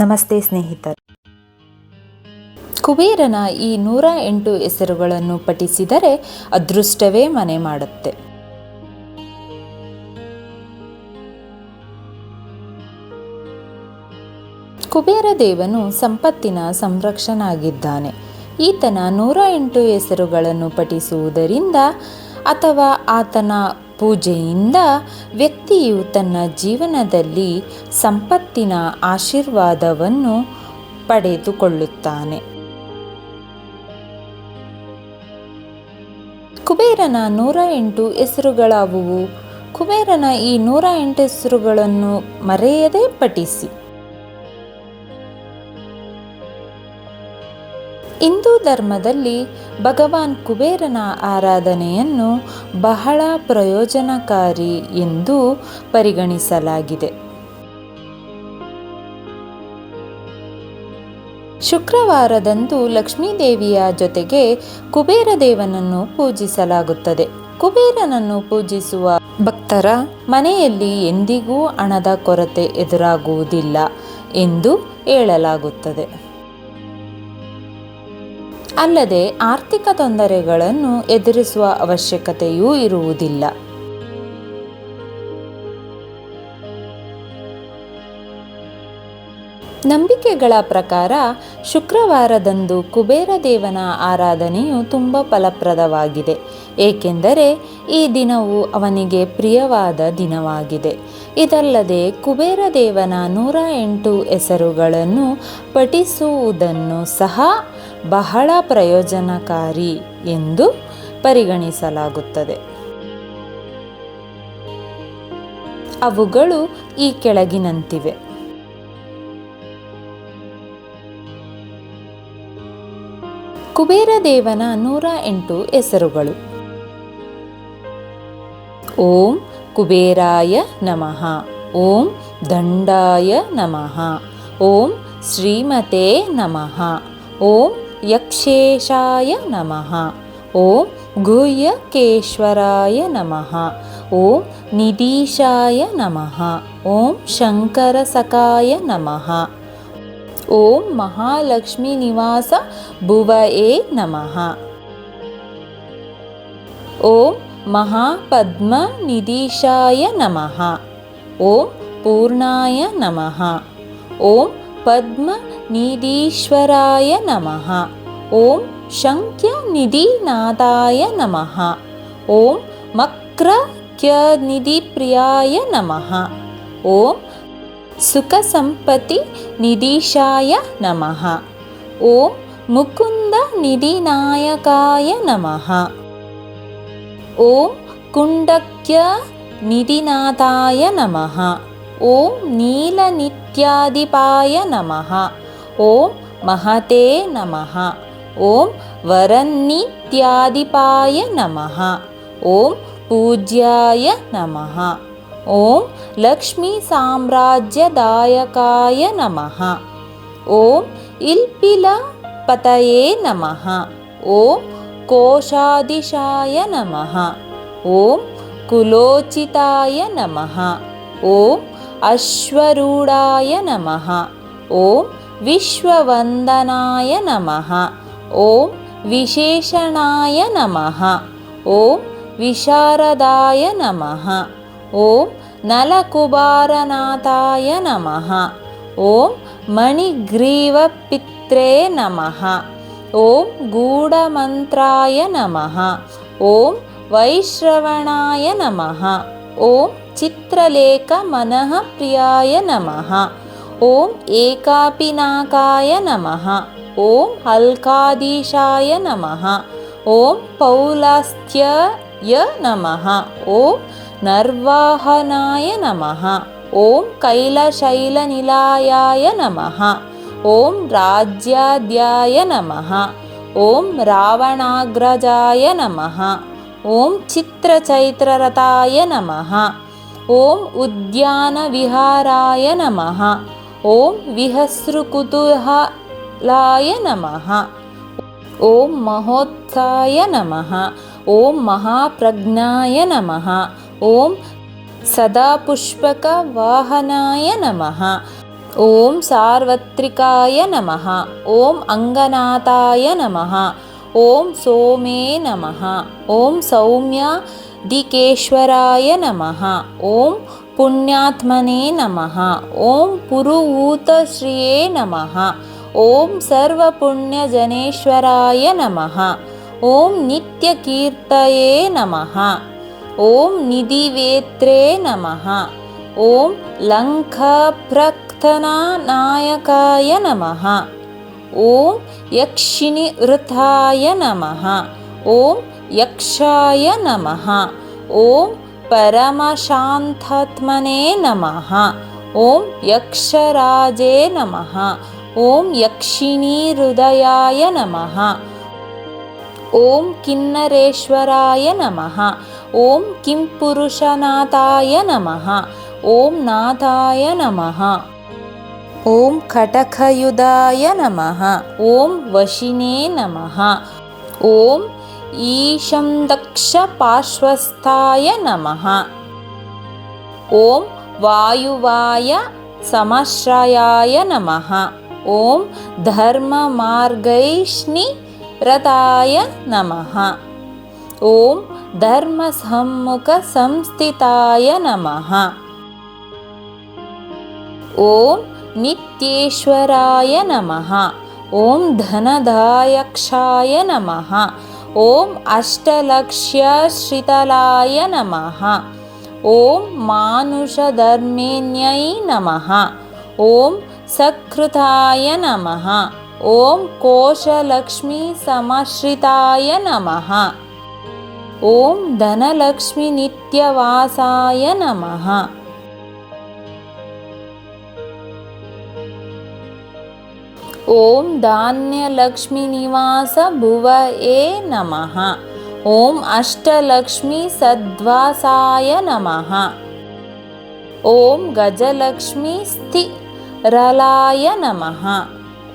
ನಮಸ್ತೆ ಸ್ನೇಹಿತರು. ಕುಬೇರನ ಈ ನೂರ ಎಂಟು ಹೆಸರುಗಳನ್ನು ಪಠಿಸಿದರೆ ಅದೃಷ್ಟವೇ ಮನೆ ಮಾಡುತ್ತೆ. ಕುಬೇರ ದೇವನು ಸಂಪತ್ತಿನ ಸಂರಕ್ಷನಾಗಿದ್ದಾನೆ ಈತನ ನೂರ ಎಂಟು ಹೆಸರುಗಳನ್ನು ಪಠಿಸುವುದರಿಂದ ಅಥವಾ ಆತನ ಪೂಜೆಯಿಂದ ವ್ಯಕ್ತಿಯು ತನ್ನ ಜೀವನದಲ್ಲಿ ಸಂಪತ್ತಿನ ಆಶೀರ್ವಾದವನ್ನು ಪಡೆದುಕೊಳ್ಳುತ್ತಾನೆ. ಕುಬೇರನ ನೂರ ಎಂಟು ಹೆಸರುಗಳಾವುವು? ಕುಬೇರನ ಈ ನೂರ ಎಂಟು ಹೆಸರುಗಳನ್ನು ಮರೆಯದೇ ಪಠಿಸಿ. ಹಿಂದೂ ಧರ್ಮದಲ್ಲಿ ಭಗವಾನ್ ಕುಬೇರನ ಆರಾಧನೆಯನ್ನು ಬಹಳ ಪ್ರಯೋಜನಕಾರಿ ಎಂದು ಪರಿಗಣಿಸಲಾಗಿದೆ. ಶುಕ್ರವಾರದಂದು ಲಕ್ಷ್ಮೀದೇವಿಯ ಜೊತೆಗೆ ಕುಬೇರ ದೇವನನ್ನು ಪೂಜಿಸಲಾಗುತ್ತದೆ. ಕುಬೇರನನ್ನು ಪೂಜಿಸುವ ಭಕ್ತರ ಮನೆಯಲ್ಲಿ ಎಂದಿಗೂ ಹಣದ ಕೊರತೆ ಎದುರಾಗುವುದಿಲ್ಲ ಎಂದು ಹೇಳಲಾಗುತ್ತದೆ. ಅಲ್ಲದೆ ಆರ್ಥಿಕ ತೊಂದರೆಗಳನ್ನು ಎದುರಿಸುವ ಅವಶ್ಯಕತೆಯೂ ಇರುವುದಿಲ್ಲ. ನಂಬಿಕೆಗಳ ಪ್ರಕಾರ ಶುಕ್ರವಾರದಂದು ಕುಬೇರ ದೇವನ ಆರಾಧನೆಯು ತುಂಬ ಫಲಪ್ರದವಾಗಿದೆ. ಏಕೆಂದರೆ ಈ ದಿನವು ಅವನಿಗೆ ಪ್ರಿಯವಾದ ದಿನವಾಗಿದೆ. ಇದಲ್ಲದೆ ಕುಬೇರ ದೇವನ ನೂರ ಎಂಟು ಹೆಸರುಗಳನ್ನು ಪಠಿಸುವುದನ್ನು ಸಹ ಬಹಳ ಪ್ರಯೋಜನಕಾರಿ ಎಂದು ಪರಿಗಣಿಸಲಾಗುತ್ತದೆ. ಅವುಗಳು ಈ ಕೆಳಗಿನಂತಿವೆ. ಕುಬೇರ ದೇವನ ನೂರ ಎಂಟು ಹೆಸರುಗಳು. ಓಂ ಕುಬೇರಾಯ ನಮಃ, ಓಂ ದಂಡಾಯ ನಮಃ, ಓಂ ಶ್ರೀಮತೆ ನಮಃ, ಓಂ यक्षेशाय नमः। ॐ गुह्यकेश्वराय नमः। ॐ निय नमः। ॐ शायक्ष्मीनिवासभुवये नमः। ॐ महापद्मनिधीशाय नमः। ॐ पूर्णाय नमः। ॐ पद्म निधीश्वराय नमः। ॐ शङ्क्यनिधिनाथाय नमः। ॐ मक्रक्यनिधिप्रियाय नमः। ॐ सुखसम्पतिनिशाय नमः। ॐ मुकुन्दनिधिनायकाय नमः। ॐ कुण्डक्यनिधिनाथाय नमः। ॐ नीलनित्याधिपाय नमः। ॐ महते नमः। ॐ वरन्नित्यादिपाय नमः। ॐ पूज्याय नमः। ॐ लक्ष्मीसाम्राज्यदायकाय नमः। ॐ इल्पिलपतये नमः। ॐ कोशादिशाय नमः। ॐ कुलोचिताय नमः। ॐ अश्वरूढाय नमः। ॐ विश्ववन्दनाय नमः। ॐ विशेषणाय नमः। ॐ विशारदाय नमः। ॐ नलकुबारनाथाय नमः। ॐ मणिग्रीवपित्रे नमः। ॐ गूढमन्त्राय नमः। ॐ वैश्रवणाय नमः। ॐ चित्रलेखमनःप्रियाय नमः। ॐ एकापिनाकाय नमः। ॐ हल्कादीशाय नमः। ॐ पौलास्त्यय नमः। ॐ नर्वाहनाय नमः। ॐ कैलशैलनिलायाय नमः। ॐ राज्याद्याय नमः। ॐ रावणाग्रजाय नमः। ॐ चित्रचैत्ररथाय नमः। ॐ उद्यानविहाराय नमः। ॐ विहस्रुकुतूहलाय नमः। ॐ महोत्साय नमः। ॐ महाप्रज्ञाय नमः। ॐ सदापुष्पकवाहनाय नमः। ॐ सार्वत्रिकाय नमः। ॐ अङ्गनाथाय नमः। ॐ सोमे नमः। ॐ सौम्यादिकेश्वराय नमः। ॐ पुण्यात्मने नमः। ॐ पुरुहूतश्रिये नमः। ॐ सर्वपुण्यजनेश्वराय नमः। ॐ नित्यकीर्तये नमः। ॐ निधिवेत्रे नमः। ॐ लङ्खप्रक्थनानायकाय नमः। ॐ यक्षिणिवृथाय नमः। ॐ यक्षाय नमः। ॐ परमशान्तात्मने नमः। ॐ यक्षराजे नमः। ॐ यक्षिणीहृदयाय नमः। ॐ किन्नरेश्वराय नमः। ॐ किंपुरुषनाथाय नमः। ॐ नाथाय नमः। ॐ कटकयुधाय नमः। ॐ वशिने नमः। ॐ ईशं दक्षपार्श्वस्थाय नमः। ॐ वायुवाय समश्रयाय नमः। ॐ धर्ममार्गैष्णिरताय नमः। ॐ धर्मसम्मुखसंस्थिताय नमः। ॐ नित्येश्वराय नमः। ॐ धनदायक्षाय नमः ॐ अष्टलक्ष्यश्रितलाय नमः। ॐ मानुषधर्मेण्यै नमः। ॐ सकृताय नमः। ॐ कोशलक्ष्मीसमश्रिताय नमः। ॐ धनलक्ष्मीनित्यवासाय नमः ॐ धान्यलक्ष्मीनिवासभुवये नमः। ॐ अष्टलक्ष्मीसद्वासाय नमः। ॐ गजलक्ष्मीस्थिरलाय नमः।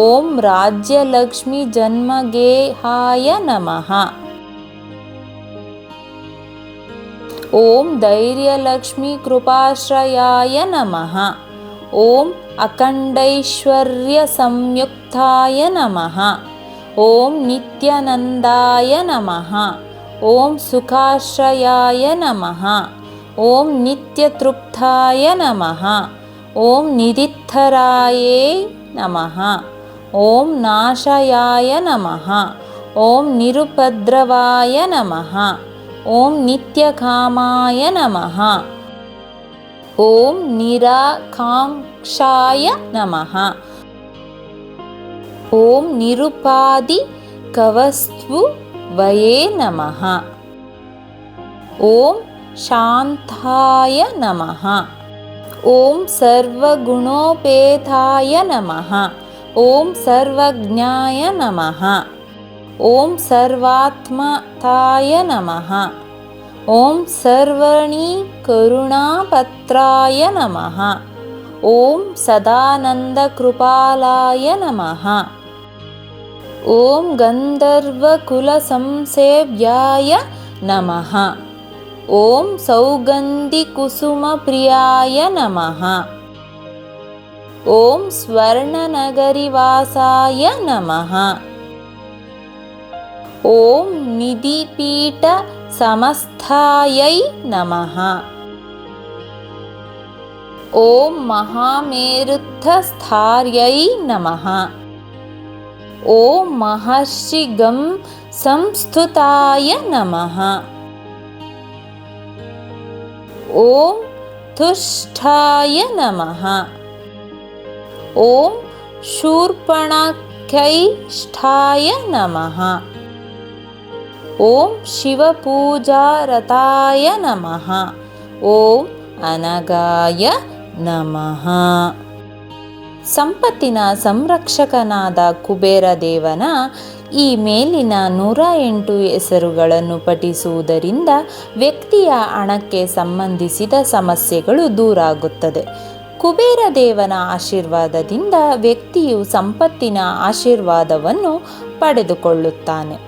ॐ राज्यलक्ष्मीजन्मगेहाय नमः। ॐ धैर्यलक्ष्मीकृपाश्रयाय नमः। ॐ अखण्डैश्वर्यसंयुक्ताय नमः। ॐ नित्यानन्दाय नमः। ॐ सुखाश्रयाय नमः। ॐ नित्यतृप्ताय नमः। ॐ निदित्थराये नमः। ॐ नाशयाय नमः। ॐ निरुपद्रवाय नमः। ॐ नित्यकामाय नमः। ॐ निराकाङ्क्षाय नमः ॐ निरुपाधिकवस्तुवये नमः। ॐ शान्ताय नमः। ॐ सर्वगुणोपेताय नमः। ॐ सर्वज्ञाय नमः। ॐ सर्वात्मताय नमः। ॐ सर्वणीकरुणापत्राय नमः। ॐ सदानन्दकृपालाय नमः ॐ गन्धर्वकुलसंसेव्याय नमः। ॐ सौगन्धिकुसुमप्रियाय नमः। ॐ स्वर्णनगरिवासाय नमः। ॐ निधिपीठसमस्थायै नमः। ॐ महामेरुत्थस्थार्यै नमः ॐ महर्षिगं संस्तुताय नमः। ॐ तुष्ठाय नमः। ॐ शूर्पणखैष्ठाय नमः। ॐ शिवपूजारताय नमः। ॐ अनगाय नमः। ಸಂಪತ್ತಿನ ಸಂರಕ್ಷಕನಾದ ಕುಬೇರ ದೇವನ ಈ ಮೇಲಿನ ನೂರ ಎಂಟು ಹೆಸರುಗಳನ್ನು ಪಠಿಸುವುದರಿಂದ ವ್ಯಕ್ತಿಯ ಹಣಕ್ಕೆ ಸಂಬಂಧಿಸಿದ ಸಮಸ್ಯೆಗಳು ದೂರಾಗುತ್ತದೆ. ಕುಬೇರ ದೇವನ ಆಶೀರ್ವಾದದಿಂದ ವ್ಯಕ್ತಿಯು ಸಂಪತ್ತಿನ ಆಶೀರ್ವಾದವನ್ನು ಪಡೆದುಕೊಳ್ಳುತ್ತಾನೆ.